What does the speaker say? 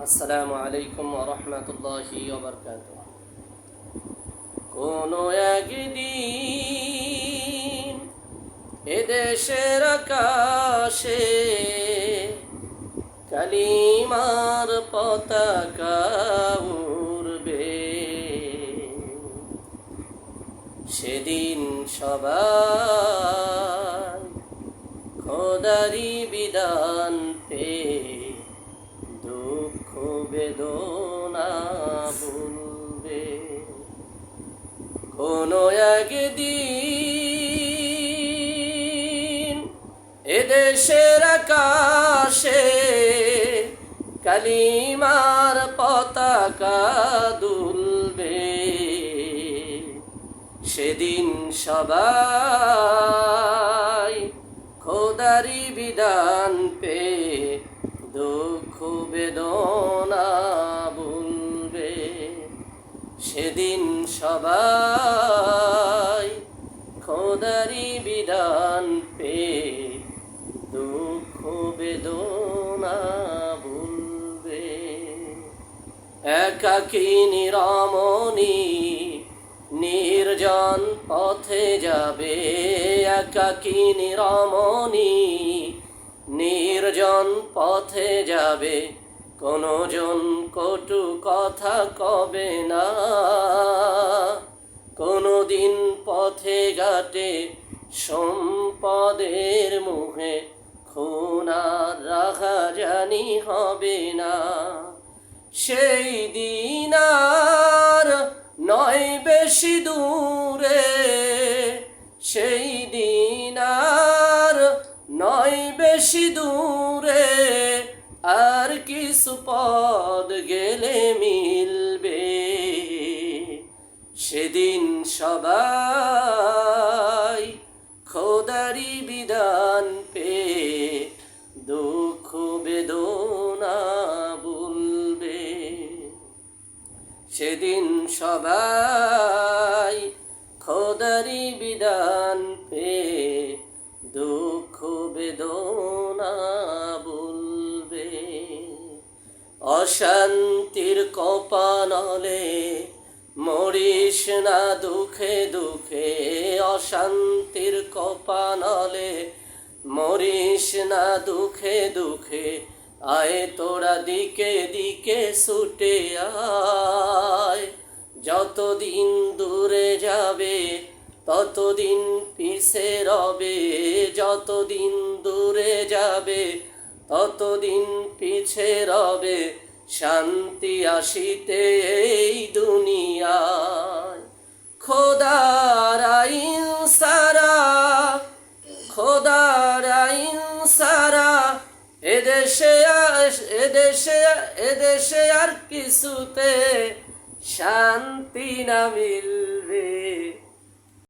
আসসালামু আলাইকুম রহমতুল্লাহি কোনো একদিন এদেশের আকাশে কালিমার পতাকা উড়বে। সেদিন সবাই খোদারি বিধান পেয়ে বেদনা ভুলবে কোনো একদিন এদেশের আকাশে কালিমার পতাকা দুলবে। সেদিন সবাই খোদারি বিধান পে দুঃখ বেদনা ভুলবে সেদিন সবাই খোদারি বিধান পে দুঃখ বেদনা ভুলবে একাকী নিরমণী নির্জন পথে যাবে। একাকী নিরমণী নির্জন পথে যাবে কোনো জন কটু কথা কবে না। কোনো দিন পথে ঘাটে সম্পদের মুখে খুনার রাখা জানি হবে না। সেই দিন আর নয় বেশি দূরে, সেই দিন আর পদ গেলে মিলবে। সেদিন সবাই খোদারি বিধান পে দুঃখ বেদনা বলবে সেদিন সবাই খোদারি বিধান পে দুঃখ বেদনা অশান্তির কপানলে মরিস না দুঃখে দুঃখে, অশান্তির কপানলে মরিস না দুঃখে দুঃখে, আয় তোরা দিকে দিকে ছুটে আয়। যতদিন দূরে যাবে, ততদিন পিছে রবে, যতদিন দূরে যাবে ততদিন পিছে রবে শান্তি আসিতে এই দুনিয়ায়। খোদার আইন সারা, খোদার আইন সারা, এদেশে এদেশে এদেশে আর কিছুতে শান্তি না মিলবে।